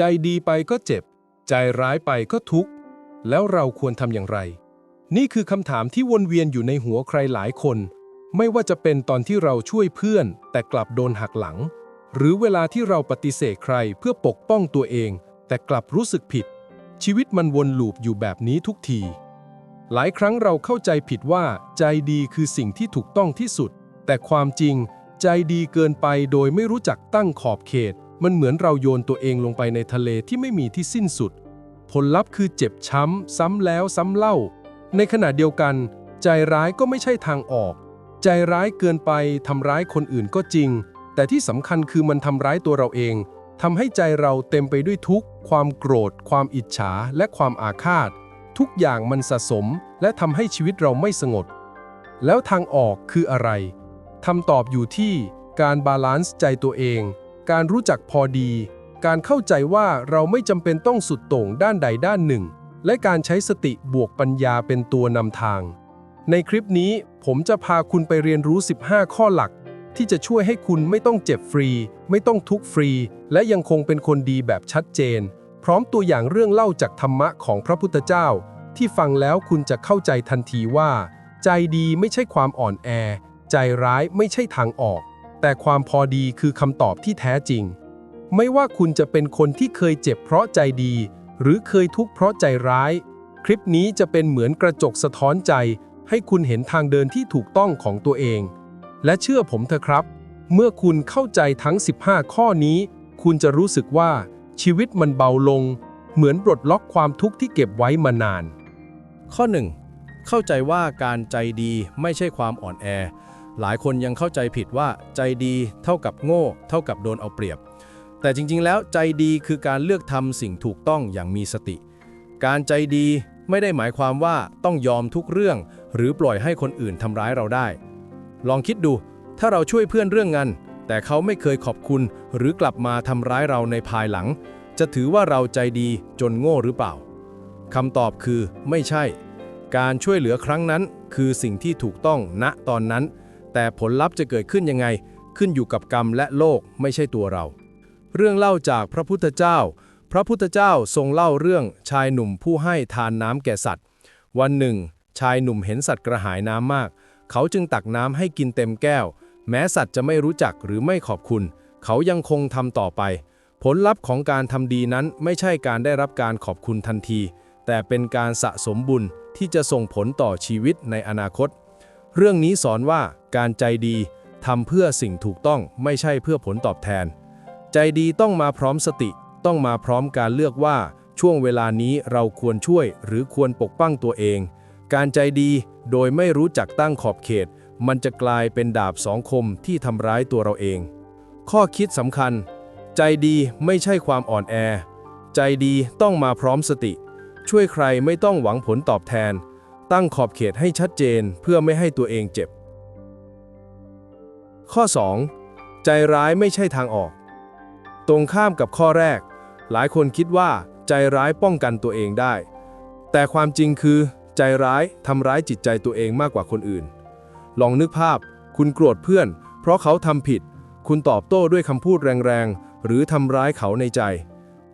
ใจดีไปก็เจ็บ ใจร้ายไปก็ทุกข์ แล้วเราควรทำอย่างไร นี่คือคำถามที่วนเวียนอยู่ในหัวใครหลายคน ไม่ว่าจะเป็นตอนที่เราช่วยเพื่อน แต่กลับโดนหักหลัง หรือเวลาที่เราปฏิเสธใครเพื่อปกป้องตัวเอง แต่กลับรู้สึกผิด ชีวิตมันวนลูปอยู่แบบนี้ทุกที หลายครั้งเราเข้าใจผิดว่า ใจดีคือสิ่งที่ถูกต้องที่สุด แต่ความจริง ใจดีเกินไปโดยไม่รู้จักตั้งขอบเขต มันเหมือนเราโยนตัวเองลงไปในทะเลที่ไม่มีที่สิ้นสุด ผลลัพธ์คือเจ็บช้ำ ซ้ำแล้วซ้ำเล่า ในขณะเดียวกัน ใจร้ายก็ไม่ใช่ทางออก ใจร้ายเกินไปทำร้ายคนอื่นก็จริง แต่ที่สำคัญคือมันทำร้ายตัวเราเองทำให้ใจเราเต็มไปด้วยทุกข์ ความโกรธ ความอิจฉา และความอาฆาต ทุกอย่างมันสะสม และทำให้ชีวิตเราไม่สงบ แล้วทางออกคืออะไรคำตอบอยู่ที่การบาลานซ์ใจตัวเอง การรู้จักพอดี การเข้าใจว่าเราไม่จำเป็นต้องสุดโต่งด้านใดด้านหนึ่ง และการใช้สติบวกปัญญาเป็นตัวนำทาง ในคลิปนี้ผมจะพาคุณไปเรียนรู้ 15 ข้อหลัก ที่จะช่วยให้คุณไม่ต้องเจ็บฟรี ไม่ต้องทุกข์ฟรี และยังคงเป็นคนดีแบบชัดเจน พร้อมตัวอย่างเรื่องเล่าจากธรรมะของพระพุทธเจ้า ที่ฟังแล้วคุณจะเข้าใจทันทีว่า ใจดีไม่ใช่ความอ่อนแอ ใจร้ายไม่ใช่ทางออก แต่ความพอดีคือคำตอบที่แท้จริง ไม่ว่าคุณจะเป็นคนที่เคยเจ็บเพราะใจดี หรือเคยทุกข์เพราะใจร้าย คลิปนี้จะเป็นเหมือนกระจกสะท้อนใจ ให้คุณเห็นทางเดินที่ถูกต้องของตัวเอง และเชื่อผมเถอะครับ เมื่อคุณเข้าใจทั้ง 15 ข้อนี้ คุณจะรู้สึกว่าชีวิตมันเบาลง เหมือนปลดล็อกความทุกข์ที่เก็บไว้มานาน ข้อ 1. เข้าใจว่าการใจดีไม่ใช่ความอ่อนแอ หลายคนยังเข้าใจผิดว่าใจดีเท่ากับโง่ เท่ากับโดนเอาเปรียบ แต่จริงๆ แล้วใจดีคือการเลือกทำสิ่งถูกต้องอย่างมีสติ การใจดีไม่ได้หมายความว่าต้องยอมทุกเรื่อง หรือปล่อยให้คนอื่นทำร้ายเราได้ ลองคิดดู ถ้าเราช่วยเพื่อนเรื่องเงินแต่เขาไม่เคยขอบคุณ หรือกลับมาทำร้ายเราในภายหลัง จะถือว่าเราใจดีจนโง่หรือเปล่าคำตอบคือไม่ใช่ การช่วยเหลือครั้งนั้น คือสิ่งที่ถูกต้องณตอนนั้น แต่ผลลัพธ์จะเกิดขึ้นยังไง ขึ้นอยู่กับกรรมและโลกไม่ใช่ตัวเรา เรื่องเล่าจากพระพุทธเจ้า พระพุทธเจ้าทรงเล่าเรื่องชายหนุ่มผู้ให้ทานน้ำแก่สัตว์ วันหนึ่ง ชายหนุ่มเห็นสัตว์กระหายน้ำมาก เขาจึงตักน้ำให้กินเต็มแก้ว แม้สัตว์จะไม่รู้จักหรือไม่ขอบคุณ เขายังคงทำต่อไป ผลลัพธ์ของการทำดีนั้นไม่ใช่การได้รับการขอบคุณทันที แต่เป็นการสะสมบุญที่จะส่งผลต่อชีวิตในอนาคต เรื่องนี้สอนว่า การใจดีทำเพื่อสิ่งถูกต้องไม่ใช่เพื่อผลตอบแทน ใจดีต้องมาพร้อมสติ ต้องมาพร้อมการเลือกว่าช่วงเวลานี้เราควรช่วยหรือควรปกป้องตัวเอง การใจดีโดยไม่รู้จักตั้งขอบเขต มันจะกลายเป็นดาบสองคมที่ทำร้ายตัวเราเอง ข้อคิดสำคัญ ใจดีไม่ใช่ความอ่อนแอ ใจดีต้องมาพร้อมสติ ช่วยใครไม่ต้องหวังผลตอบแทน ตั้งขอบเขตให้ชัดเจนเพื่อไม่ให้ตัวเองเจ็บ ข้อ 2. ใจร้ายไม่ใช่ทางออก ตรงข้ามกับข้อแรก หลายคนคิดว่า ใจร้ายป้องกันตัวเองได้ แต่ความจริงคือ ใจร้ายทำร้ายจิตใจตัวเองมากกว่าคนอื่น ลองนึกภาพ คุณโกรธเพื่อน เพราะเขาทำผิด คุณตอบโต้ด้วยคำพูดแรงๆ หรือทำร้ายเขาในใจ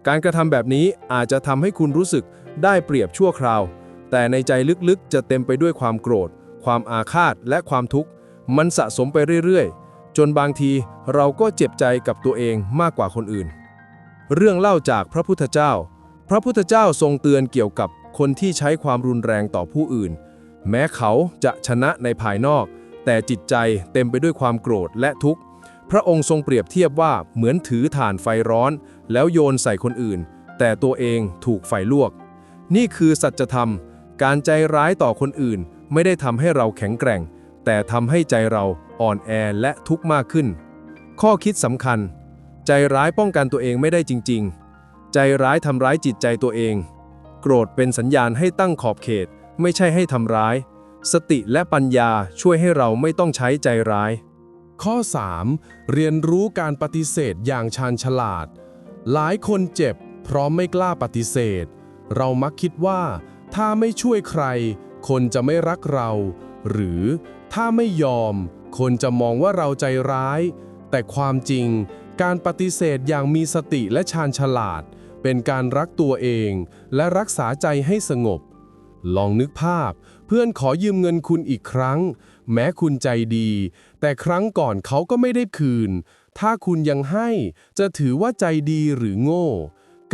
การกระทำแบบนี้อาจจะทำให้คุณรู้สึกได้เปรียบชั่วคราว แต่ในใจลึกๆ จะเต็มไปด้วยความโกรธ ความอาฆาตและความทุกข์ มันสะสมไปเรื่อยๆ จนบางทีเราก็เจ็บใจกับตัวเองมากกว่าคนอื่น เรื่องเล่าจากพระพุทธเจ้า พระพุทธเจ้าทรงเตือนเกี่ยวกับคนที่ใช้ความรุนแรงต่อผู้อื่น แม้เขาจะชนะในภายนอก แต่จิตใจเต็มไปด้วยความโกรธและทุกข์ พระองค์ทรงเปรียบเทียบว่าเหมือนถือถ่านไฟร้อน แล้วโยนใส่คนอื่น แต่ตัวเองถูกไฟลวก นี่คือสัจธรรม การใจร้ายต่อคนอื่นไม่ได้ทำให้เราแข็งแกร่ง แต่ทำให้ใจเราอ่อนแอและทุกข์มากขึ้น ข้อคิดสำคัญ ใจร้ายป้องกันตัวเองไม่ได้จริง ๆ ใจร้ายทำร้ายจิตใจตัวเอง โกรธเป็นสัญญาณให้ตั้งขอบเขต ไม่ใช่ให้ทำร้าย สติและปัญญาช่วยให้เราไม่ต้องใช้ใจร้าย ข้อ 3. เรียนรู้การปฏิเสธอย่างชาญฉลาด หลายคนเจ็บ เพราะไม่กล้าปฏิเสธ เรามักคิดว่า ถ้าไม่ช่วยใคร คนจะไม่รักเรา หรือ ถ้าไม่ยอม คนจะมองว่าเราใจร้าย แต่ความจริง การปฏิเสธอย่างมีสติและชาญฉลาด เป็นการรักตัวเอง และรักษาใจให้สงบ ลองนึกภาพ เพื่อนขอยืมเงินคุณอีกครั้ง แม้คุณใจดี แต่ครั้งก่อนเขาก็ไม่ได้คืน ถ้าคุณยังให้จะถือว่าใจดีหรือโง่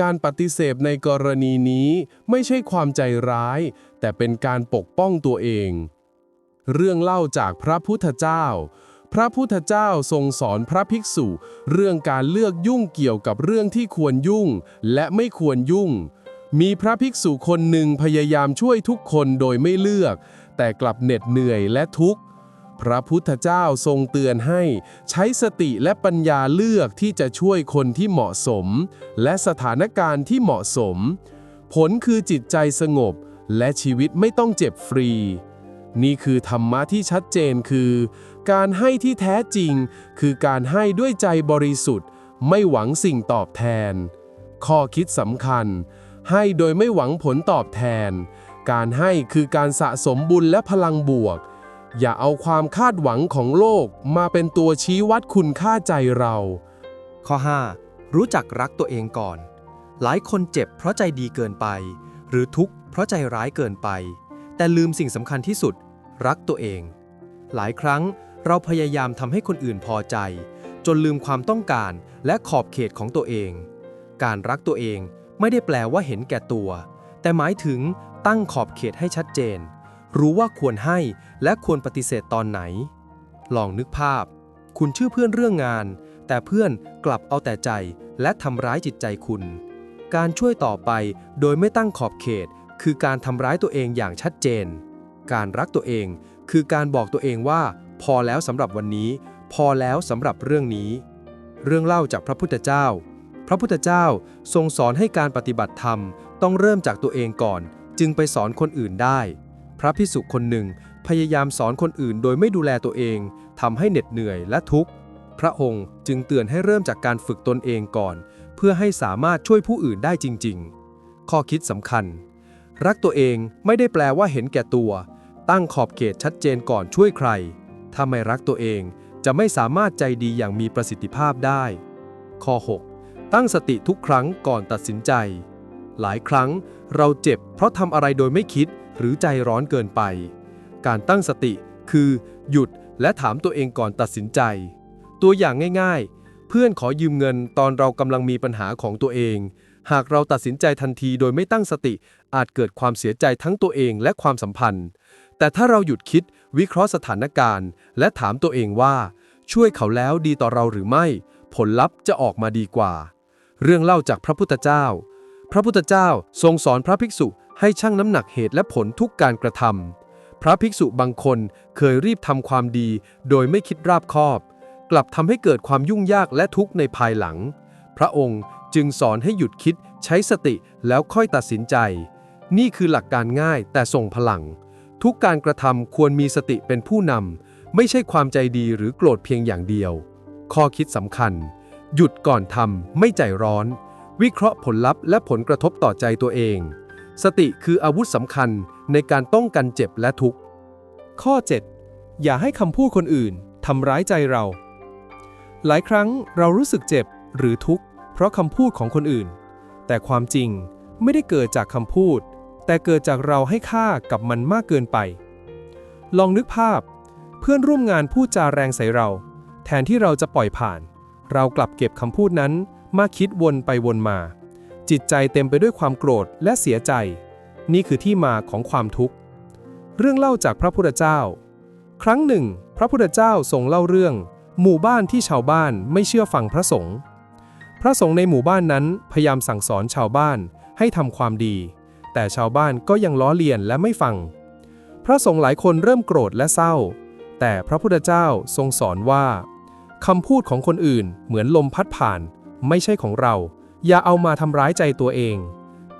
การปฏิเสธในกรณีนี้ไม่ใช่ความใจร้าย แต่เป็นการปกป้องตัวเอง เรื่องเล่าจากพระพุทธเจ้า พระพุทธเจ้าทรงสอนพระภิกษุ เรื่องการเลือกยุ่งเกี่ยวกับเรื่องที่ควรยุ่ง และไม่ควรยุ่ง มีพระภิกษุคนหนึ่งพยายามช่วยทุกคนโดยไม่เลือก แต่กลับเหน็ดเหนื่อยและทุกข์พระพุทธเจ้าทรงเตือนให้ใช้สติและปัญญาเลือกที่จะช่วยคนที่เหมาะสม และสถานการณ์ที่เหมาะสม ผลคือจิตใจสงบ และชีวิตไม่ต้องเจ็บฟรี นี่คือธรรมะที่ชัดเจนคือ การให้ที่แท้จริง คือการให้ด้วยใจบริสุทธิ์ ไม่หวังสิ่งตอบแทน ข้อคิดสำคัญ ให้โดยไม่หวังผลตอบแทน การให้คือการสะสมบุญและพลังบวก อย่าเอาความคาดหวังของโลกมาเป็นตัวชี้วัดคุณค่าใจเรา ข้อ 5. รู้จักรักตัวเองก่อน หลายคนเจ็บเพราะใจดีเกินไป หรือทุกข์เพราะใจร้ายเกินไปแต่ลืมสิ่งสำคัญที่สุด รักตัวเอง หลายครั้งเราพยายามทำให้คนอื่นพอใจ จนลืมความต้องการและขอบเขตของตัวเอง การรักตัวเองไม่ได้แปลว่าเห็นแก่ตัว แต่หมายถึงตั้งขอบเขตให้ชัดเจน รู้ว่าควรให้และควรปฏิเสธตอนไหน ลองนึกภาพ คุณชื่อเพื่อนเรื่องงาน แต่เพื่อนกลับเอาแต่ใจและทำร้ายจิตใจคุณ การช่วยต่อไปโดยไม่ตั้งขอบเขต คือการทำร้ายตัวเองอย่างชัดเจน การรักตัวเอง คือการบอกตัวเองว่า พอแล้วสำหรับวันนี้ พอแล้วสำหรับเรื่องนี้ เรื่องเล่าจากพระพุทธเจ้า พระพุทธเจ้าทรงสอนให้การปฏิบัติธรรม ต้องเริ่มจากตัวเองก่อน จึงไปสอนคนอื่นได้ พระพิสุคนหนึ่งพยายามสอนคนอื่นโดยไม่ดูแลตัวเองทำให้เหน็ดเหนื่อยและทุกข์ พระองค์จึงเตือนให้เริ่มจากการฝึกตนเองก่อน เพื่อให้สามารถช่วยผู้อื่นได้จริง ๆ ข้อคิดสำคัญ รักตัวเองไม่ได้แปลว่าเห็นแก่ตัว ตั้งขอบเขตชัดเจนก่อนช่วยใคร ถ้าไม่รักตัวเองจะไม่สามารถใจดีอย่างมีประสิทธิภาพได้ ข้อ 6 ตั้งสติทุกครั้งก่อนตัดสินใจ หลายครั้งเราเจ็บเพราะทำอะไรโดยไม่คิดหรือใจร้อนเกินไป การตั้งสติคือ หยุดและถามตัวเองก่อนตัดสินใจ ตัวอย่างง่ายๆ เพื่อนขอยืมเงินตอนเรากำลังมีปัญหาของตัวเอง หากเราตัดสินใจทันทีโดยไม่ตั้งสติ อาจเกิดความเสียใจทั้งตัวเองและความสัมพันธ์ แต่ถ้าเราหยุดคิดวิเคราะห์สถานการณ์ และถามตัวเองว่า ช่วยเขาแล้วดีต่อเราหรือไม่ ผลลัพธ์จะออกมาดีกว่า เรื่องเล่าจากพระพุทธเจ้า พระพุทธเจ้าทรงสอนพระภิกษุให้ชั่งน้ำหนักเหตุและผลทุกการกระทำพระภิกษุบางคนเคยรีบทำความดี โดยไม่คิดราบคอบ กลับทำให้เกิดความยุ่งยากและทุกข์ในภายหลัง พระองค์จึงสอนให้หยุดคิดใช้สติแล้วค่อยตัดสินใจ นี่คือหลักการง่ายแต่ทรงพลัง ทุกการกระทำควรมีสติเป็นผู้นำ ไม่ใช่ความใจดีหรือโกรธเพียงอย่างเดียว ข้อคิดสำคัญ หยุดก่อนทำไม่ใจร้อน วิเคราะห์ผลลัพธ์และผลกระทบต่อใจตัวเอง สติคืออาวุธสำคัญในการป้องกันเจ็บและทุกข์ ข้อ 7 อย่าให้คำพูดคนอื่นทำร้ายใจเรา หลายครั้งเรารู้สึกเจ็บหรือทุกข์เพราะคำพูดของคนอื่น แต่ความจริงไม่ได้เกิดจากคำพูด แต่เกิดจากเราให้ค่ากับมันมากเกินไป ลองนึกภาพ เพื่อนร่วมงานพูดจาแรงใส่เรา แทนที่เราจะปล่อยผ่าน เรากลับเก็บคำพูดนั้นมาคิดวนไปวนมา จิตใจเต็มไปด้วยความโกรธและเสียใจ นี่คือที่มาของความทุกข์ เรื่องเล่าจากพระพุทธเจ้า ครั้งหนึ่ง พระพุทธเจ้าทรงเล่าเรื่อง หมู่บ้านที่ชาวบ้านไม่เชื่อฟังพระสงฆ์พระสงฆ์ในหมู่บ้านนั้นพยายามสั่งสอนชาวบ้านให้ทำความดี แต่ชาวบ้านก็ยังล้อเลียนและไม่ฟัง พระสงฆ์หลายคนเริ่มโกรธและเศร้า แต่พระพุทธเจ้าทรงสอนว่าคำพูดของคนอื่นเหมือนลมพัดผ่าน ไม่ใช่ของเรา อย่าเอามาทำร้ายใจตัวเอง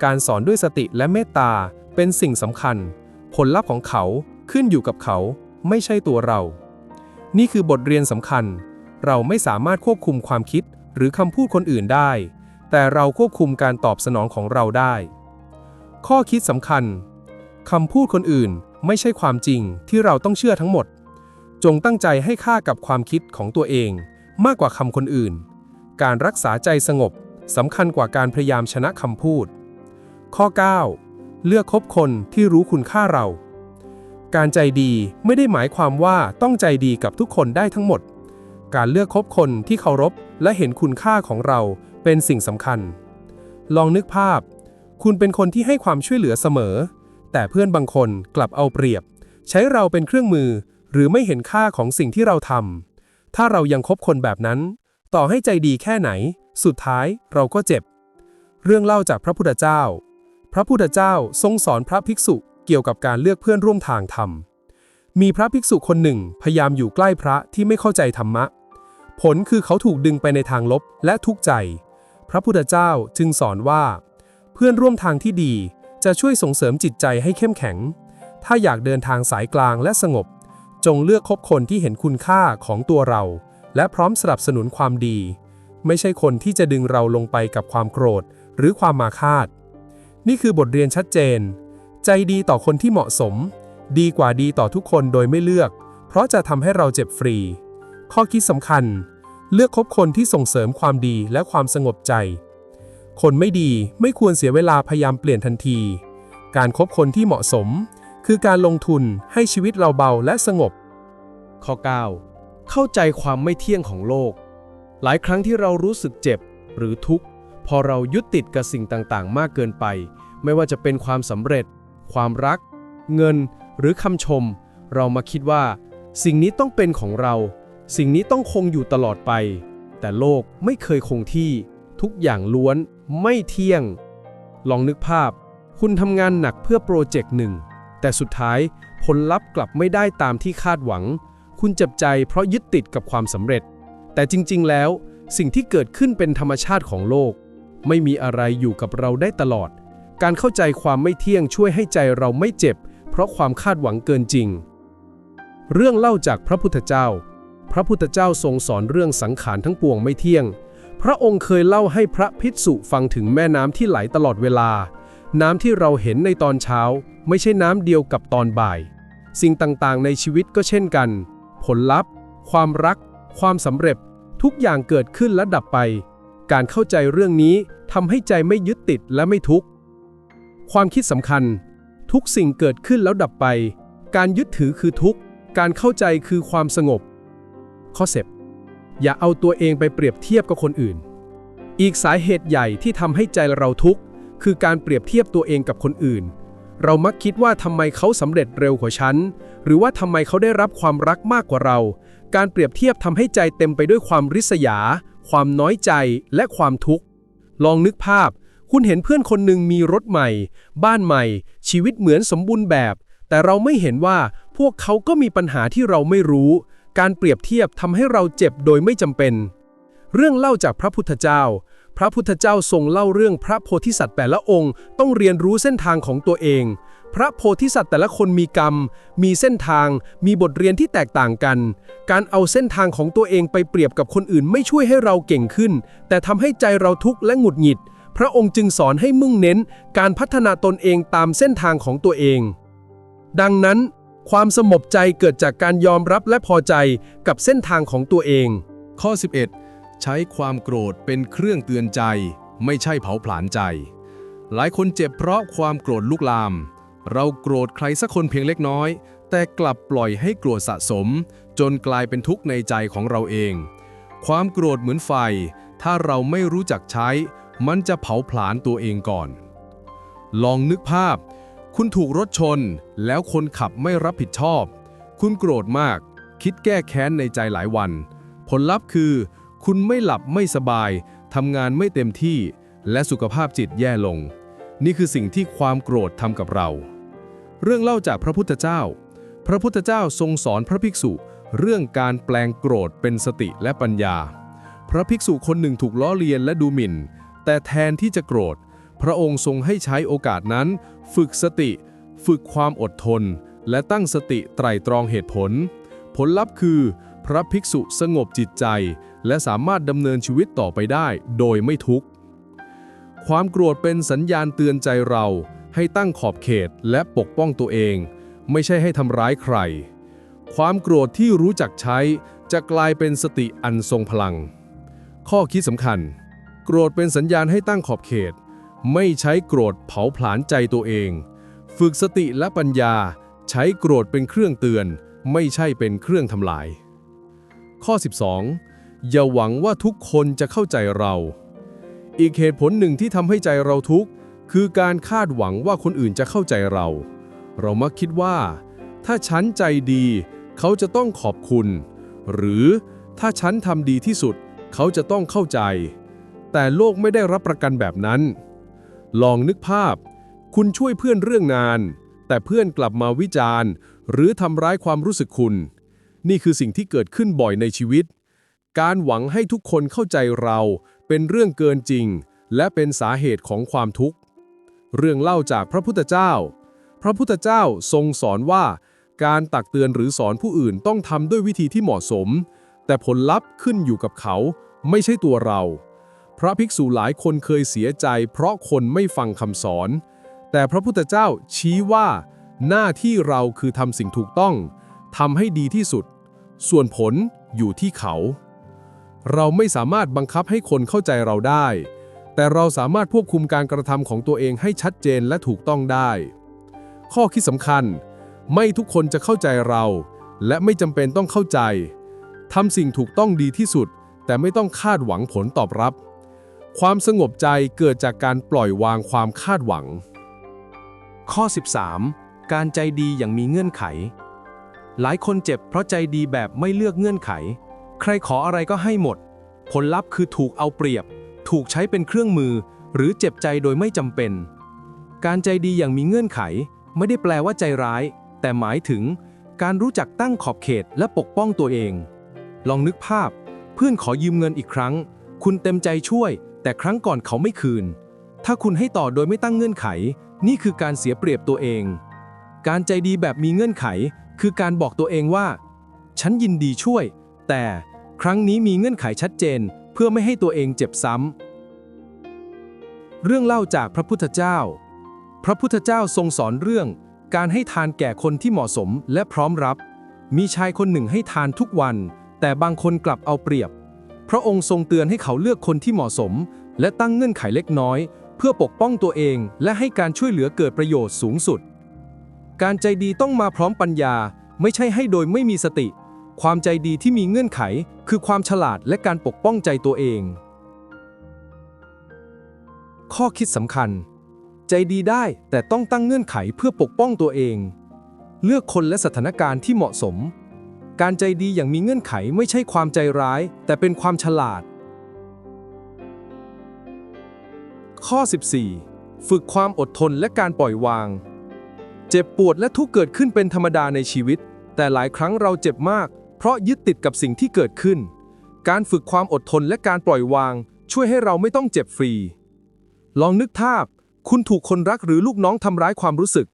การสอนด้วยสติและเมตตาเป็นสิ่งสำคัญ ผลลัพธ์ของเขาขึ้นอยู่กับเขา ไม่ใช่ตัวเรา นี่คือบทเรียนสำคัญ เราไม่สามารถควบคุมความคิดหรือคำพูดคนอื่นได้ แต่เราควบคุมการตอบสนองของเราได้ ข้อคิดสำคัญคำพูดคนอื่นไม่ใช่ความจริงที่เราต้องเชื่อทั้งหมด จงตั้งใจให้ค่ากับความคิดของตัวเอง มากกว่าคำคนอื่น การรักษาใจสงบสำคัญกว่าการพยายามชนะคำพูด ข้อ 9 เลือกคบคนที่รู้คุณค่าเรา การใจดีไม่ได้หมายความว่าต้องใจดีกับทุกคนได้ทั้งหมด การเลือกคบคนที่เคารพและเห็นคุณค่าของเราเป็นสิ่งสำคัญ ลองนึกภาพ คุณเป็นคนที่ให้ความช่วยเหลือเสมอ แต่เพื่อนบางคนกลับเอาเปรียบ ใช้เราเป็นเครื่องมือ หรือไม่เห็นค่าของสิ่งที่เราทำถ้าเรายังคบคนแบบนั้น ต่อให้ใจดีแค่ไหน สุดท้ายเราก็เจ็บ เรื่องเล่าจากพระพุทธเจ้า พระพุทธเจ้าทรงสอนพระภิกษุเกี่ยวกับการเลือกเพื่อนร่วมทางธรรมมีพระภิกษุคนหนึ่งพยายามอยู่ใกล้พระที่ไม่เข้าใจธรรมะ ผลคือเขาถูกดึงไปในทางลบและทุกข์ใจ พระพุทธเจ้าจึงสอนว่า พื่อนร่วมทางที่ดี จะช่วยส่งเสริมจิตใจให้เข้มแข็ง ถ้าอยากเดินทางสายกลางและสงบ จงเลือกคบคนที่เห็นคุณค่าของตัวเรา และพร้อมสนับสนุนความดี ไม่ใช่คนที่จะดึงเราลงไปกับความโกรธ หรือความมาคาด นี่คือบทเรียนชัดเจน ใจดีต่อคนที่เหมาะสม ดีกว่าดีต่อทุกคนโดยไม่เลือก เพราะจะทำให้เราเจ็บฟรี ข้อคิดสำคัญ เลือกคบคนที่ส่งเสริมความดีและความสงบใจ คนไม่ดีไม่ควรเสียเวลาพยายามเปลี่ยนทันที การคบคนที่เหมาะสม คือการลงทุนให้ชีวิตเราเบาและสงบ ข้อ 9 เข้าใจความไม่เที่ยงของโลก หลายครั้งที่เรารู้สึกเจ็บหรือทุกข์ พอเรายึดติดกับสิ่งต่างๆ มากเกินไป ไม่ว่าจะเป็นความสำเร็จ ความรัก เงิน หรือคำชม เรามาคิดว่า สิ่งนี้ต้องเป็นของเรา สิ่งนี้ต้องคงอยู่ตลอดไป แต่โลกไม่เคยคงที่ทุกอย่างล้วน ไม่เที่ยง ลองนึกภาพ คุณทำงานหนักเพื่อโปรเจกต์หนึ่ง แต่สุดท้ายผลลัพธ์กลับไม่ได้ตามที่คาดหวัง คุณเจ็บใจเพราะยึดติดกับความสำเร็จ แต่จริง ๆ แล้วสิ่งที่เกิดขึ้นเป็นธรรมชาติของโลก ไม่มีอะไรอยู่กับเราได้ตลอด การเข้าใจความไม่เที่ยงช่วยให้ใจเราไม่เจ็บ เพราะความคาดหวังเกินจริง เรื่องเล่าจากพระพุทธเจ้า พระพุทธเจ้าทรงสอนเรื่องสังขารทั้งปวงไม่เที่ยง พระองค์เคยเล่าให้พระภิกษุฟังถึงแม่น้ำที่ไหลตลอดเวลา น้ำที่เราเห็นในตอนเช้า ไม่ใช่น้ำเดียวกับตอนบ่าย สิ่งต่างๆ ในชีวิตก็เช่นกัน ผลลัพธ์ ความรัก ความสำเร็จ ทุกอย่างเกิดขึ้นและดับไป การเข้าใจเรื่องนี้ทำให้ใจไม่ยึดติดและไม่ทุกข์ ความคิดสำคัญ ทุกสิ่งเกิดขึ้นแล้วดับไป การยึดถือคือทุกข์ การเข้าใจคือความสงบข้อเสพ อย่าเอาตัวเองไปเปรียบเทียบกับคนอื่น อีกสาเหตุใหญ่ที่ทำให้ใจเราทุกข์คือการเปรียบเทียบตัวเองกับคนอื่น เรามักคิดว่าทำไมเขาสำเร็จเร็วกว่าฉัน หรือว่าทำไมเขาได้รับความรักมากกว่าเรา การเปรียบเทียบทำให้ใจเต็มไปด้วยความริษยา ความน้อยใจและความทุกข์ ลองนึกภาพ คุณเห็นเพื่อนคนหนึ่งมีรถใหม่ บ้านใหม่ ชีวิตเหมือนสมบูรณ์แบบ แต่เราไม่เห็นว่าพวกเขาก็มีปัญหาที่เราไม่รู้ การเปรียบเทียบทำให้เราเจ็บโดยไม่จำเป็น เรื่องเล่าจากพระพุทธเจ้า พระพุทธเจ้าทรงเล่าเรื่องพระโพธิสัตว์แต่ละองค์ ต้องเรียนรู้เส้นทางของตัวเอง พระโพธิสัตว์แต่ละคนมีกรรม มีเส้นทาง มีบทเรียนที่แตกต่างกัน การเอาเส้นทางของตัวเองไปเปรียบกับคนอื่นไม่ช่วยให้เราเก่งขึ้น แต่ทำให้ใจเราทุกข์และหงุดหงิด พระองค์จึงสอนให้มุ่งเน้น การพัฒนาตนเองตามเส้นทางของตัวเอง ดังนั้น ความสงบใจเกิดจากการยอมรับและพอใจกับเส้นทางของตัวเอง ข้อ 11 ใช้ความโกรธเป็นเครื่องเตือนใจ ไม่ใช่เผาผลาญใจ หลายคนเจ็บเพราะความโกรธลุกลาม เราโกรธใครสักคนเพียงเล็กน้อย แต่กลับปล่อยให้โกรธสะสม จนกลายเป็นทุกข์ในใจของเราเอง ความโกรธเหมือนไฟ ถ้าเราไม่รู้จักใช้ มันจะเผาผลาญตัวเองก่อน ลองนึกภาพ คุณถูกรถชน แล้วคนขับไม่รับผิดชอบ คุณโกรธมาก คิดแก้แค้นในใจหลายวัน ผลลัพธ์คือ คุณไม่หลับไม่สบายทำงานไม่เต็มที่ และสุขภาพจิตแย่ลง นี่คือสิ่งที่ความโกรธทำกับเรา เรื่องเล่าจากพระพุทธเจ้า พระพุทธเจ้าทรงสอนพระภิกษุ เรื่องการแปลงโกรธเป็นสติและปัญญา พระภิกษุคนหนึ่งถูกล้อเลียนและดูหมิ่น แต่แทนที่จะโกรธ พระองค์ทรงให้ใช้โอกาสนั้น ฝึกสติ ฝึกความอดทน และตั้งสติไตรตรองเหตุผล ผลลัพธ์คือ พระภิกษุสงบจิตใจ และสามารถดำเนินชีวิตต่อไปได้โดยไม่ทุกข์ ความโกรธเป็นสัญญาณเตือนใจเรา ให้ตั้งขอบเขตและปกป้องตัวเอง ไม่ใช่ให้ทำร้ายใคร ความโกรธที่รู้จักใช้จะกลายเป็นสติอันทรงพลัง ข้อคิดสำคัญ โกรธเป็นสัญญาณให้ตั้งขอบเขต ไม่ใช้โกรธเผาผลาญใจตัวเอง ฝึกสติและปัญญา ใช้โกรธเป็นเครื่องเตือน ไม่ใช่เป็นเครื่องทำลาย ข้อ 12 อย่าหวังว่าทุกคนจะเข้าใจเรา อีกเหตุผลหนึ่งที่ทำให้ใจเราทุกข์คือการคาดหวังว่าคนอื่นจะเข้าใจเรา เรามักคิดว่า ถ้าฉันใจดี เขาจะต้องขอบคุณ หรือถ้าฉันทำดีที่สุด เขาจะต้องเข้าใจ แต่โลกไม่ได้รับประกันแบบนั้น ลองนึกภาพ คุณช่วยเพื่อนเรื่องงาน แต่เพื่อนกลับมาวิจารณ์ หรือทำร้ายความรู้สึกคุณ นี่คือสิ่งที่เกิดขึ้นบ่อยในชีวิต การหวังให้ทุกคนเข้าใจเราเป็นเรื่องเกินจริง และเป็นสาเหตุของความทุกข์ เรื่องเล่าจากพระพุทธเจ้า พระพุทธเจ้าทรงสอนว่า การตักเตือนหรือสอนผู้อื่นต้องทำด้วยวิธีที่เหมาะสม แต่ผลลัพธ์ขึ้นอยู่กับเขา ไม่ใช่ตัวเรา พระภิกษุหลายคนเคยเสียใจ เพราะคนไม่ฟังคำสอน แต่พระพุทธเจ้าชี้ว่า หน้าที่เราคือทำสิ่งถูกต้องทำให้ดีที่สุด ส่วนผลอยู่ที่เขา เราไม่สามารถบังคับให้คนเข้าใจเราได้ แต่เราสามารถควบคุมการกระทำของตัวเองให้ชัดเจนและถูกต้องได้ ข้อคิดสำคัญ ไม่ทุกคนจะเข้าใจเรา และไม่จำเป็นต้องเข้าใจทำสิ่งถูกต้องดีที่สุด แต่ไม่ต้องคาดหวังผลตอบรับ ความสงบใจเกิดจากการปล่อยวางความคาดหวัง ข้อ 13 การใจดีอย่างมีเงื่อนไข หลายคนเจ็บเพราะใจดีแบบไม่เลือกเงื่อนไข ใครขออะไรก็ให้หมด ผลลัพธ์คือถูกเอาเปรียบ ถูกใช้เป็นเครื่องมือ หรือเจ็บใจโดยไม่จำเป็น การใจดีอย่างมีเงื่อนไข ไม่ได้แปลว่าใจร้าย แต่หมายถึง การรู้จักตั้งขอบเขตและปกป้องตัวเอง ลองนึกภาพ เพื่อนขอยืมเงินอีกครั้ง คุณเต็มใจช่วย แต่ครั้งก่อนเขาไม่คืน ถ้าคุณให้ต่อโดยไม่ตั้งเงื่อนไข นี่คือการเสียเปรียบตัวเอง การใจดีแบบมีเงื่อนไข คือการบอกตัวเองว่า ฉันยินดีช่วย แต่ครั้งนี้มีเงื่อนไขชัดเจน เพื่อไม่ให้ตัวเองเจ็บซ้ำ เรื่องเล่าจากพระพุทธเจ้า พระพุทธเจ้าทรงสอนเรื่อง การให้ทานแก่คนที่เหมาะสมและพร้อมรับ มีชายคนหนึ่งให้ทานทุกวัน แต่บางคนกลับเอาเปรียบ พระองค์ทรงเตือนให้เขาเลือกคนที่เหมาะสม และตั้งเงื่อนไขเล็กน้อย เพื่อปกป้องตัวเองและให้การช่วยเหลือเกิดประโยชน์สูงสุด การใจดีต้องมาพร้อมปัญญา ไม่ใช่ให้โดยไม่มีสติ ความใจดีที่มีเงื่อนไข คือความฉลาดและการปกป้องใจตัวเอง ข้อคิดสำคัญ ใจดีได้แต่ต้องตั้งเงื่อนไขเพื่อปกป้องตัวเอง เลือกคนและสถานการณ์ที่เหมาะสม การใจดีอย่างมีเงื่อนไขไม่ใช่ความใจร้าย แต่เป็นความฉลาด ข้อ 14 ฝึกความอดทนและการปล่อยวาง เจ็บปวดและทุกข์เกิดขึ้นเป็นธรรมดาในชีวิต แต่หลายครั้งเราเจ็บมาก เพราะยึดติดกับสิ่งที่เกิดขึ้น การฝึกความอดทนและการปล่อยวาง ช่วยให้เราไม่ต้องเจ็บฟรี ลองนึกภาพ คุณถูกคนรักหรือลูกน้องทำร้ายความรู้สึก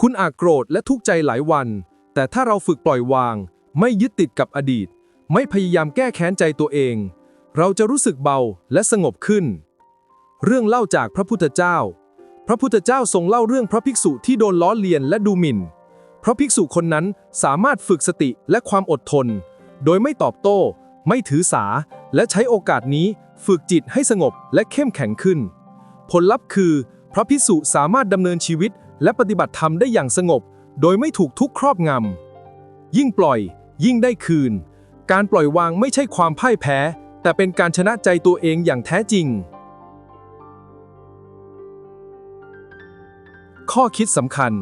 คุณอาจโกรธและทุกข์ใจหลายวัน แต่ถ้าเราฝึกปล่อยวาง ไม่ยึดติดกับอดีต ไม่พยายามแก้แค้นใจตัวเอง เราจะรู้สึกเบาและสงบขึ้น เรื่องเล่าจากพระพุทธเจ้า พระพุทธเจ้าทรงเล่าเรื่องพระภิกษุที่โดนล้อเลียนและดูหมิ่น พระภิกษุคนนั้นสามารถฝึกสติและความอดทน โดยไม่ตอบโต้ ไม่ถือสา และใช้โอกาสนี้ฝึกจิตให้สงบและเข้มแข็งขึ้น ผลลัพธ์คือ พระภิกษุสามารถดำเนินชีวิตและปฏิบัติธรรมได้อย่างสงบ โดยไม่ถูกทุกข์ครอบงำ ยิ่งปล่อย ยิ่งได้คืน การปล่อยวางไม่ใช่ความพ่ายแพ้ แต่เป็นการชนะใจตัวเองอย่างแท้จริง ข้อคิดสำคัญ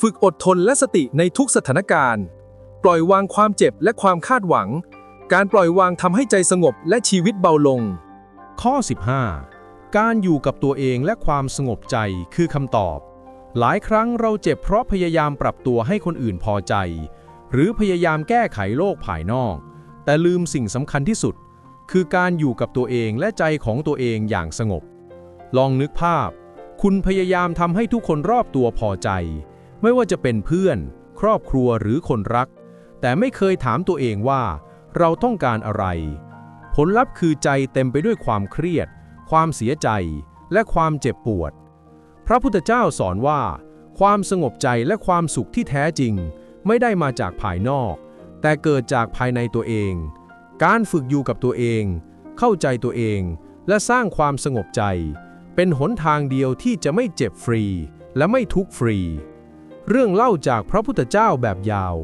ฝึกอดทนและสติในทุกสถานการณ์ ปล่อยวางความเจ็บและความคาดหวัง การปล่อยวางทำให้ใจสงบและชีวิตเบาลง ข้อ 15 การอยู่กับตัวเองและความสงบใจคือคำตอบ หลายครั้งเราเจ็บเพราะพยายามปรับตัวให้คนอื่นพอใจ หรือพยายามแก้ไขโลกภายนอก แต่ลืมสิ่งสำคัญที่สุด คือการอยู่กับตัวเองและใจของตัวเองอย่างสงบ ลองนึกภาพ คุณพยายามทำให้ทุกคนรอบตัวพอใจ ไม่ว่าจะเป็นเพื่อน ครอบครัวหรือคนรัก แต่ไม่เคยถามตัวเองว่า เราต้องการอะไร ผลลัพธ์คือใจเต็มไปด้วยความเครียด ความเสียใจ และความเจ็บปวด พระพุทธเจ้าสอนว่า ความสงบใจและความสุขที่แท้จริง ไม่ได้มาจากภายนอก แต่เกิดจากภายในตัวเอง การฝึกอยู่กับตัวเอง เข้าใจตัวเอง และสร้างความสงบใจ เป็นหนทางเดียวที่จะไม่เจ็บฟรี และไม่ทุกฟรี เรื่องเล่าจากพระพุทธเจ้าแบบยาว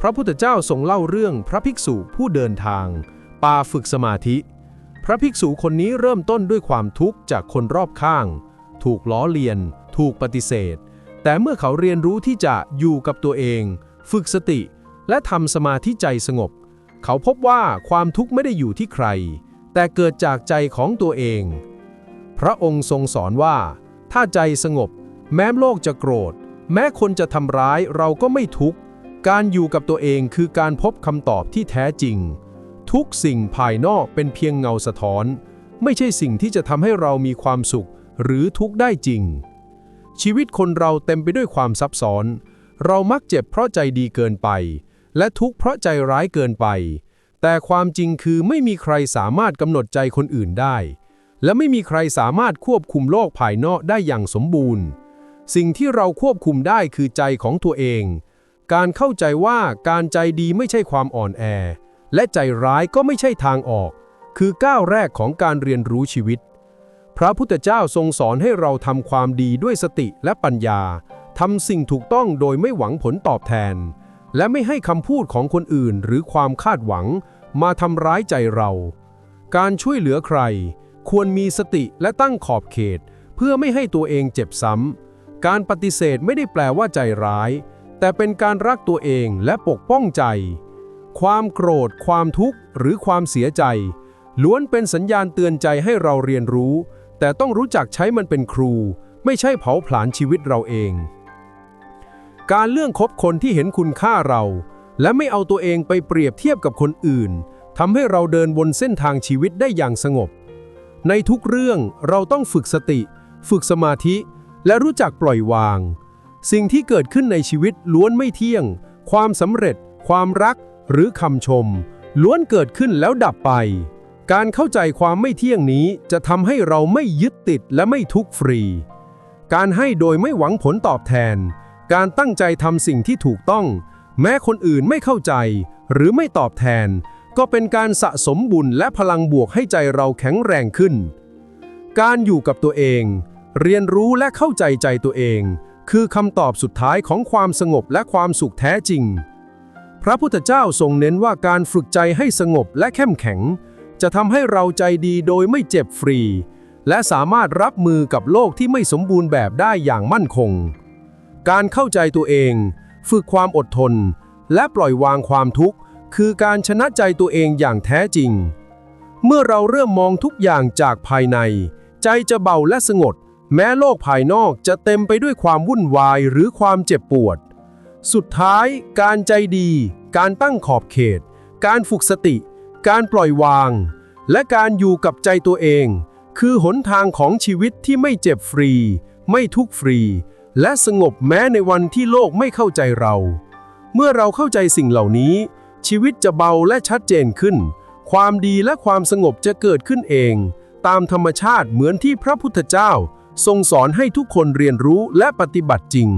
พระพุทธเจ้าทรงเล่าเรื่องพระภิกษุผู้เดินทางป่าฝึกสมาธิ พระภิกษุคนนี้เริ่มต้นด้วยความทุกข์จากคนรอบข้าง ถูกล้อเลียน ถูกปฏิเสธ แต่เมื่อเขาเรียนรู้ที่จะอยู่กับตัวเอง ฝึกสติ และทำสมาธิใจสงบ เขาพบว่าความทุกข์ไม่ได้อยู่ที่ใคร แต่เกิดจากใจของตัวเอง พระองค์ทรงสอนว่า ถ้าใจสงบ แม้โลกจะโกรธ แม้คนจะทำร้ายเราก็ไม่ทุกข์ การอยู่กับตัวเองคือการพบคำตอบที่แท้จริง ทุกสิ่งภายนอกเป็นเพียงเงาสะท้อน ไม่ใช่สิ่งที่จะทำให้เรามีความสุข หรือทุกข์ได้จริง ชีวิตคนเราเต็มไปด้วยความซับซ้อน เรามักเจ็บเพราะใจดีเกินไป และทุกข์เพราะใจร้ายเกินไป แต่ความจริงคือไม่มีใครสามารถกำหนดใจคนอื่นได้ และไม่มีใครสามารถควบคุมโลกภายนอกได้อย่างสมบูรณ์ สิ่งที่เราควบคุมได้คือใจของตัวเอง การเข้าใจว่าการใจดีไม่ใช่ความอ่อนแอ และใจร้ายก็ไม่ใช่ทางออก คือก้าวแรกของการเรียนรู้ชีวิต พระพุทธเจ้าทรงสอนให้เราทำความดีด้วยสติและปัญญาทำสิ่งถูกต้องโดยไม่หวังผลตอบแทน และไม่ให้คำพูดของคนอื่นหรือความคาดหวัง มาทำร้ายใจเรา การช่วยเหลือใคร ควรมีสติและตั้งขอบเขต เพื่อไม่ให้ตัวเองเจ็บซ้ำ การปฏิเสธไม่ได้แปลว่าใจร้าย แต่เป็นการรักตัวเองและปกป้องใจ ความโกรธ ความทุกข์ หรือความเสียใจ ล้วนเป็นสัญญาณเตือนใจให้เราเรียนรู้ แต่ต้องรู้จักใช้มันเป็นครู ไม่ใช่เผาผลาญชีวิตเราเอง การเลื่อกคบคนที่เห็นคุณค่าเรา และไม่เอาตัวเองไปเปรียบเทียบกับคนอื่นทำให้เราเดินบนเส้นทางชีวิตได้อย่างสงบ ในทุกเรื่องเราต้องฝึกสติ ฝึกสมาธิ และรู้จักปล่อยวาง สิ่งที่เกิดขึ้นในชีวิตล้วนไม่เที่ยง ความสำเร็จ ความรัก หรือคำชม ล้วนเกิดขึ้นแล้วดับไป การเข้าใจความไม่เที่ยงนี้จะทำให้เราไม่ยึดติดและไม่ทุกข์ฟรี การให้โดยไม่หวังผลตอบแทน การตั้งใจทำสิ่งที่ถูกต้อง แม้คนอื่นไม่เข้าใจ หรือไม่ตอบแทน ก็เป็นการสะสมบุญและพลังบวกให้ใจเราแข็งแรงขึ้น การอยู่กับตัวเอง เรียนรู้และเข้าใจใจตัวเอง คือคำตอบสุดท้ายของความสงบและความสุขแท้จริง พระพุทธเจ้าทรงเน้นว่าการฝึกใจให้สงบและเข้มแข็ง จะทำให้เราใจดีโดยไม่เจ็บฟรี และสามารถรับมือกับโลกที่ไม่สมบูรณ์แบบได้อย่างมั่นคง การเข้าใจตัวเอง ฝึกความอดทน และปล่อยวางความทุกข์ คือการชนะใจตัวเองอย่างแท้จริง เมื่อเราเริ่มมองทุกอย่างจากภายใน ใจจะเบาและสงบแม้โลกภายนอกจะเต็มไปด้วยความวุ่นวายหรือความเจ็บปวด สุดท้าย การใจดี การตั้งขอบเขต การฝึกสติ การปล่อยวาง และการอยู่กับใจตัวเอง คือหนทางของชีวิตที่ไม่เจ็บฟรี ไม่ทุกฟรี และสงบแม้ในวันที่โลกไม่เข้าใจเรา เมื่อเราเข้าใจสิ่งเหล่านี้ ชีวิตจะเบาและชัดเจนขึ้น ความดีและความสงบจะเกิดขึ้นเอง ตามธรรมชาติเหมือนที่พระพุทธเจ้า ทรงสอนให้ทุกคนเรียนรู้และปฏิบัติจริง